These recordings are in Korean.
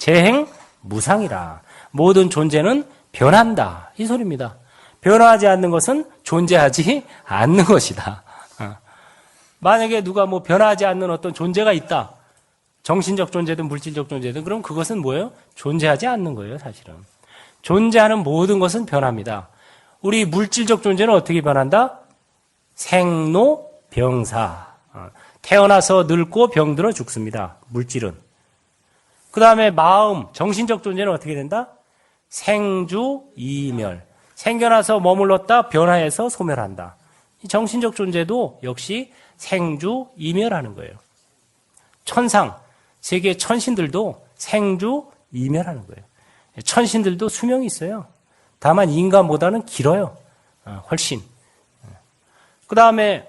재행 무상이라. 모든 존재는 변한다. 이 소리입니다. 변화하지 않는 것은 존재하지 않는 것이다. 어. 만약에 누가 뭐 변화하지 않는 어떤 존재가 있다. 정신적 존재든 물질적 존재든 그럼 그것은 뭐예요? 존재하지 않는 거예요, 사실은. 존재하는 모든 것은 변합니다. 우리 물질적 존재는 어떻게 변한다? 생로 병사. 어, 태어나서 늙고 병들어 죽습니다. 물질은. 그 다음에 마음, 정신적 존재는 어떻게 된다? 생주 이멸. 생겨나서 머물렀다 변화해서 소멸한다. 정신적 존재도 역시 생주 이멸하는 거예요. 천상, 세계 천신들도 생주 이멸하는 거예요. 천신들도 수명이 있어요. 다만 인간보다는 길어요. 어, 훨씬. 그 다음에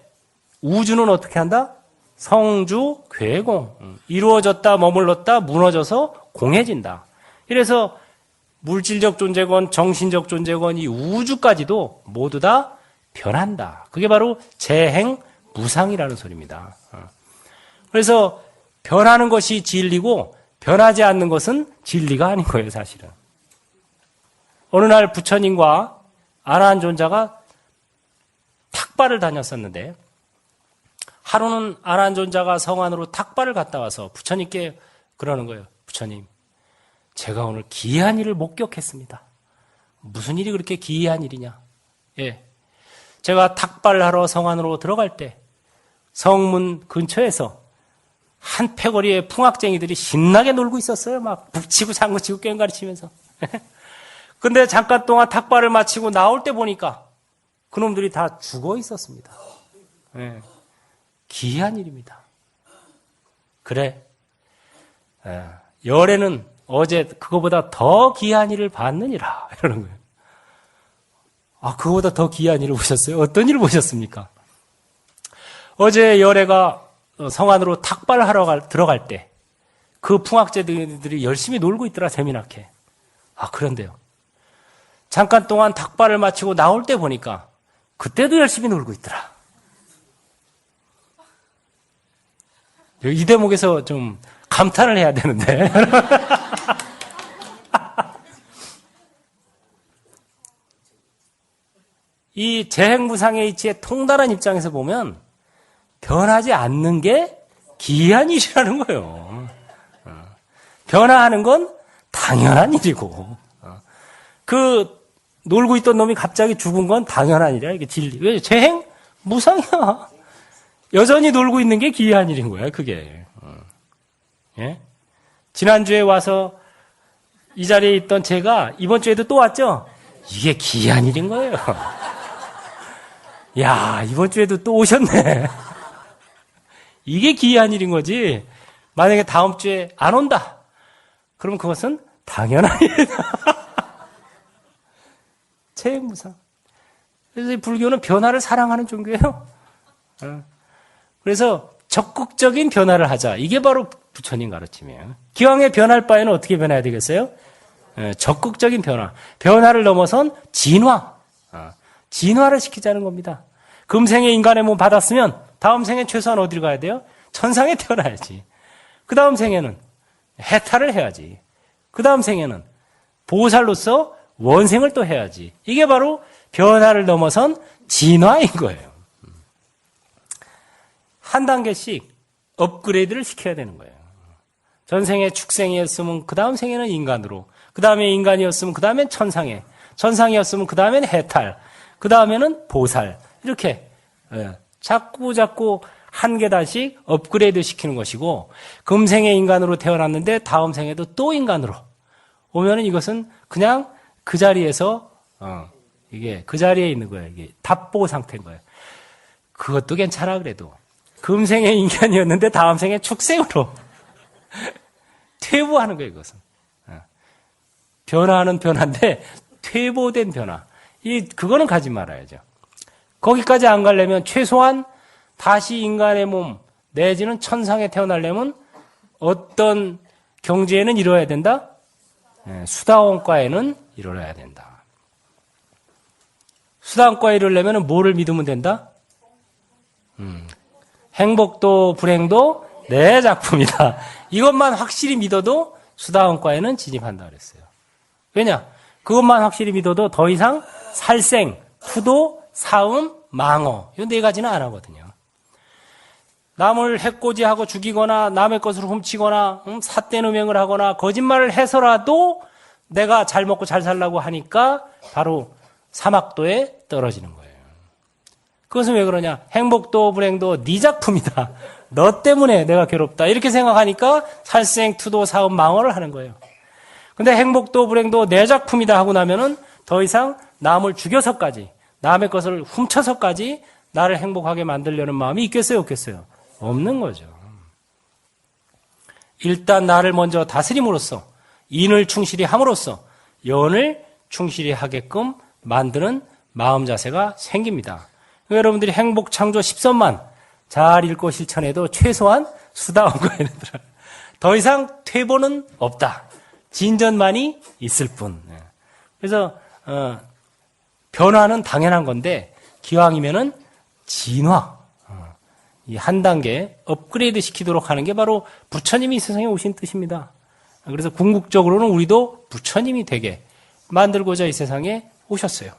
우주는 어떻게 한다? 성주 괴공. 음, 이루어졌다 머물렀다 무너져서 공해진다. 이래서 물질적 존재건 정신적 존재건 이 우주까지도 모두 다 변한다. 그게 바로 재행 무상이라는 소리입니다. 어. 그래서 변하는 것이 진리고 변하지 않는 것은 진리가 아닌 거예요, 사실은. 어느 날 부처님과 아라한 존자가 탁발을 다녔었는데 하루는 아라한존자가 성 안으로 탁발을 갔다 와서 부처님께 그러는 거예요. 부처님, 제가 오늘 기이한 일을 목격했습니다. 무슨 일이 그렇게 기이한 일이냐? 예. 제가 탁발을 하러 성 안으로 들어갈 때 성문 근처에서 한 패거리의 풍악쟁이들이 신나게 놀고 있었어요. 막 북치고 장구치고 꽹가리 치면서. 근데 잠깐 동안 탁발을 마치고 나올 때 보니까 그놈들이 다 죽어 있었습니다. 예. 기이한 일입니다. 그래. 예. 열에는 어제 그거보다 더 기이한 일을 봤느니라. 이러는 거예요. 아, 그거보다 더 기이한 일을 보셨어요? 어떤 일을 보셨습니까? 어제 열애가 성 안으로 탁발하러 갈, 들어갈 때 그 풍악제들이 열심히 놀고 있더라, 재미나게. 아, 그런데요. 잠깐 동안 탁발을 마치고 나올 때 보니까 그때도 열심히 놀고 있더라. 이 대목에서 좀 감탄을 해야 되는데. 이 재행무상의 이치의 통달한 입장에서 보면 변하지 않는 게 기이한 일이라는 거예요. 어. 변화하는 건 당연한 일이고, 어. 그 놀고 있던 놈이 갑자기 죽은 건 당연한 일이야. 이게 진리. 왜? 재행? 무상이야. 여전히 놀고 있는 게 기이한 일인 거야, 그게. 어. 예? 지난주에 와서 이 자리에 있던 제가 이번 주에도 또 왔죠? 이게 기이한 일인 거예요. 야, 이번 주에도 또 오셨네. 이게 기이한 일인 거지. 만약에 다음 주에 안 온다. 그럼 그것은 당연한 일이다. 체행무상. 그래서 불교는 변화를 사랑하는 종교예요. 어. 그래서 적극적인 변화를 하자. 이게 바로 부처님 가르침이에요. 기왕에 변할 바에는 어떻게 변해야 되겠어요? 예, 적극적인 변화. 변화를 넘어선 진화. 어. 진화를 시키자는 겁니다. 금생에 인간의 몸 받았으면 다음 생에 최소한 어디를 가야 돼요? 천상에 태어나야지. 그 다음 생에는 해탈을 해야지. 그 다음 생에는 보살로서 원생을 또 해야지. 이게 바로 변화를 넘어선 진화인 거예요. 한 단계씩 업그레이드를 시켜야 되는 거예요. 전생에 축생이었으면 그 다음 생에는 인간으로, 그 다음에 인간이었으면 그 다음엔 천상에, 천상이었으면 그 다음엔 해탈, 그 다음에는 보살. 이렇게 예, 자꾸 자꾸 한 계단씩 업그레이드 시키는 것이고 금생의 인간으로 태어났는데 다음 생에도 또 인간으로 오면은 이것은 그냥 그 자리에서 어, 이게 그 자리에 있는 거예요. 이게 답보 상태인 거예요. 그것도 괜찮아 그래도 금생의 인간이었는데 다음 생에 축생으로 퇴보하는 거예요. 이것은 어. 변화하는 변화인데 퇴보된 변화. 이 그거는 가지 말아야죠. 거기까지 안 가려면 최소한 다시 인간의 몸 내지는 천상에 태어나려면 어떤 경지에는 이루어야 된다? 네, 수다원과에는 이루어야 된다. 수다원과에 이르려면 뭐를 믿으면 된다? 음, 행복도 불행도 내 작품이다. 이것만 확실히 믿어도 수다원과에는 진입한다 그랬어요. 왜냐? 그것만 확실히 믿어도 더 이상 살생, 투도, 사음, 망어 이 네 가지는 안 하거든요. 남을 해코지하고 죽이거나 남의 것을 훔치거나 음, 삿된 음행을 하거나 거짓말을 해서라도 내가 잘 먹고 잘 살라고 하니까 바로 사막도에 떨어지는 거예요. 그것은 왜 그러냐? 행복도 불행도 네 작품이다. 너 때문에 내가 괴롭다. 이렇게 생각하니까 살생, 투도, 사음, 망어를 하는 거예요. 근데 행복도 불행도 내 작품이다 하고 나면은 더 이상 남을 죽여서까지 남의 것을 훔쳐서까지 나를 행복하게 만들려는 마음이 있겠어요, 없겠어요? 없는 거죠. 일단 나를 먼저 다스림으로써 인을 충실히 함으로써 연을 충실히 하게끔 만드는 마음 자세가 생깁니다. 여러분들이 행복 창조 10선만 잘 읽고 실천해도 최소한 수다원과 얘네들 더 이상 퇴보는 없다. 진전만이 있을 뿐. 예. 그래서 어, 변화는 당연한 건데 기왕이면은 진화 어, 이한 단계 업그레이드 시키도록 하는 게 바로 부처님이 이 세상에 오신 뜻입니다. 그래서 궁극적으로는 우리도 부처님이 되게 만들고자 이 세상에 오셨어요.